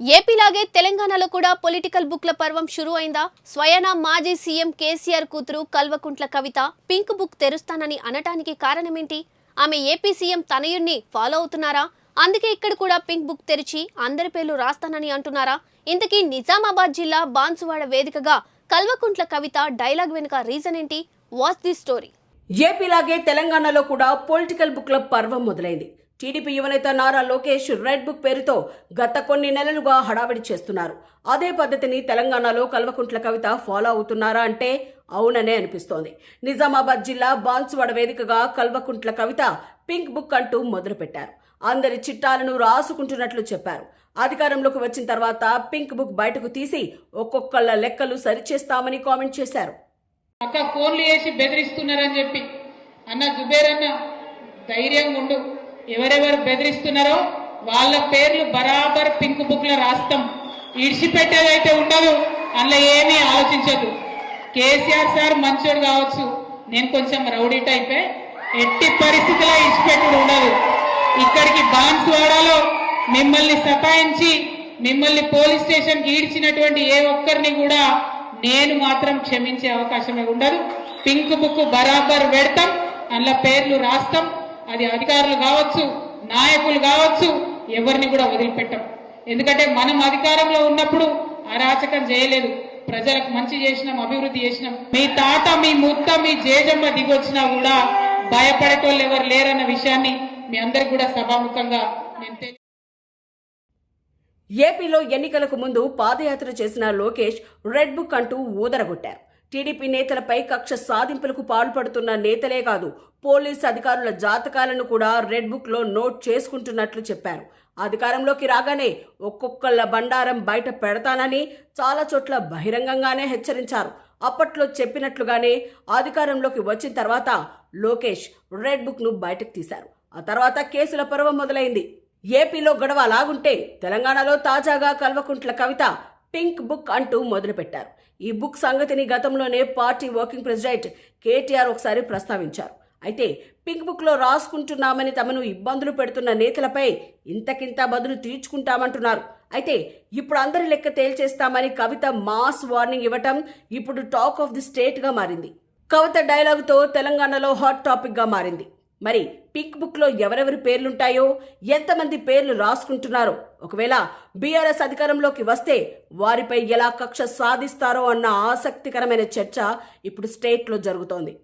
ఏపీలాగే తెలంగాణలో కూడా పొలిటికల్ బుక్ల పర్వం షురు అయిందా? స్వయానా మాజీ సీఎం కేసీఆర్ కూతురు కల్వకుంట్ల కవిత పింక్ బుక్ తెరుస్తానని అనటానికి కారణమేంటి? ఆమె ఏపీ సీఎం తనయుణ్ణి ఫాలో అవుతున్నారా? అందుకే ఇక్కడ కూడా పింక్ బుక్ తెరిచి అందరి పేర్లు రాస్తానని అంటున్నారా? ఇంతకీ నిజామాబాద్ జిల్లా బాన్సువాడ వేదికగా కల్వకుంట్ల కవిత డైలాగ్ వెనుక రీజన్ ఏంటి? Watch the story. ఏపీలాగే తెలంగాణలో కూడా పొలిటికల్ బుక్ల పర్వం మొదలైంది. టీడీపీ యువనేత నారా లోకేష్ రెడ్ బుక్ పేరుతో గత కొన్ని నెలలుగా హడావిడి చేస్తున్నారు. అదే పద్ధతిని తెలంగాణలో కల్వకుంట్ల కవిత ఫాలో అవుతున్నారా అంటే అవుననే అనిపిస్తోంది. నిజామాబాద్ జిల్లా బాన్సువాడ వేదికగా కల్వకుంట్ల కవిత పింక్ బుక్ అంటూ మొదలుపెట్టారు. అందరి చిట్టాలను రాసుకుంటున్నట్లు చెప్పారు. అధికారంలోకి వచ్చిన తర్వాత పింక్ బుక్ బయటకు తీసి ఒక్కొక్కళ్ళ లెక్కలు సరిచేస్తామని కామెంట్ చేశారు. అక్క ఫోన్లు చేసి బెదిరిస్తున్నారని చెప్పి. అన్న జుబేర్ అన్న ధైర్యంగా ఉండు. ఎవరెవరు బెదిరిస్తున్నారో వాళ్ళ పేర్లు బరాబర్ పింక్ బుక్లో రాస్తాం. ఇడిచిపెట్టేదైతే ఉండదు అందులో ఏమీ ఆలోచించదు కేసీఆర్ సార్ మంచోడు కావచ్చు నేను కొంచెం రౌడీ టైపే. ఎట్టి పరిస్థితిలో ఇడిచిపెట్టుడు ఉండదు. ఇక్కడికి బాన్స్ వాడాలో మిమ్మల్ని సతాయించి మిమ్మల్ని పోలీస్ స్టేషన్కి ఈడ్చినటువంటి ఏ ఒక్కరిని కూడా నేను మాత్రం క్షమించే అవకాశమే ఉండదు. పింక్ బుక్ బరాబర్ పెడతాం అందులో పేర్లు రాస్తాం. అది అధికారులు కావచ్చు నాయకులు కావచ్చు ఎవరిని కూడా వదిలిపెట్టం. ఎందుకంటే మనం అధికారంలో ఉన్నప్పుడు అరాచకం చేయలేదు. ప్రజలకు మంచి చేసినాం అభివృద్ధి చేసినాం. మీ తాత మీ ముత్త మీ జేజమ్మ దిగొచ్చినా కూడా భయపడేటోళ్ళు ఎవరు లేరన్న విషయాన్ని మీ అందరికి కూడా సభాముఖంగా నేను ఏపీలో ఎన్నికలకు ముందు పాదయాత్ర చేసిన లోకేష్ రెడ్ బుక్ అంటూ ఊదరగొట్టారు. టీడీపీ నేతలపై కక్ష సాధింపులకు పాల్పడుతున్న నేతలే కాదు పోలీస్ అధికారుల జాతకాలను కూడా రెడ్ బుక్లో నోట్ చేసుకుంటున్నట్లు చెప్పారు. అధికారంలోకి రాగానే ఒక్కొక్కళ్ళ బండారం బయట పెడతానని చాలా చోట్ల బహిరంగంగానే హెచ్చరించారు. అప్పట్లో చెప్పినట్లుగానే అధికారంలోకి వచ్చిన తర్వాత లోకేష్ రెడ్ బుక్ను బయటకు తీశారు. ఆ తర్వాత కేసుల పర్వం మొదలైంది. ఏపీలో గొడవ లాగుంటే తెలంగాణలో తాజాగా కల్వకుంట్ల కవిత పింక్ బుక్ అంటూ మొదలుపెట్టారు. ఈ బుక్ సంగతిని గతంలోనే పార్టీ వర్కింగ్ ప్రెసిడెంట్ కేటీఆర్ ఒకసారి ప్రస్తావించారు. అయితే పింక్ బుక్లో రాసుకుంటున్నామని తమను ఇబ్బందులు పెడుతున్న నేతలపై ఇంతకింత బదులు తీర్చుకుంటామంటున్నారు. అయితే ఇప్పుడు అందరి లెక్క తేల్చేస్తామని కవిత మాస్ వార్నింగ్ ఇవ్వటం ఇప్పుడు టాక్ ఆఫ్ ది స్టేట్గా మారింది. కవిత డైలాగుతో తెలంగాణలో హాట్ టాపిక్గా మారింది. మరి పిక్ బుక్లో ఎవరెవరి పేర్లుంటాయో ఎంతమంది పేర్లు రాసుకుంటున్నారో ఒకవేళ బీఆర్ఎస్ అధికారంలోకి వస్తే వారిపై ఎలా కక్ష సాధిస్తారో అన్న ఆసక్తికరమైన చర్చ ఇప్పుడు స్టేట్లో జరుగుతోంది.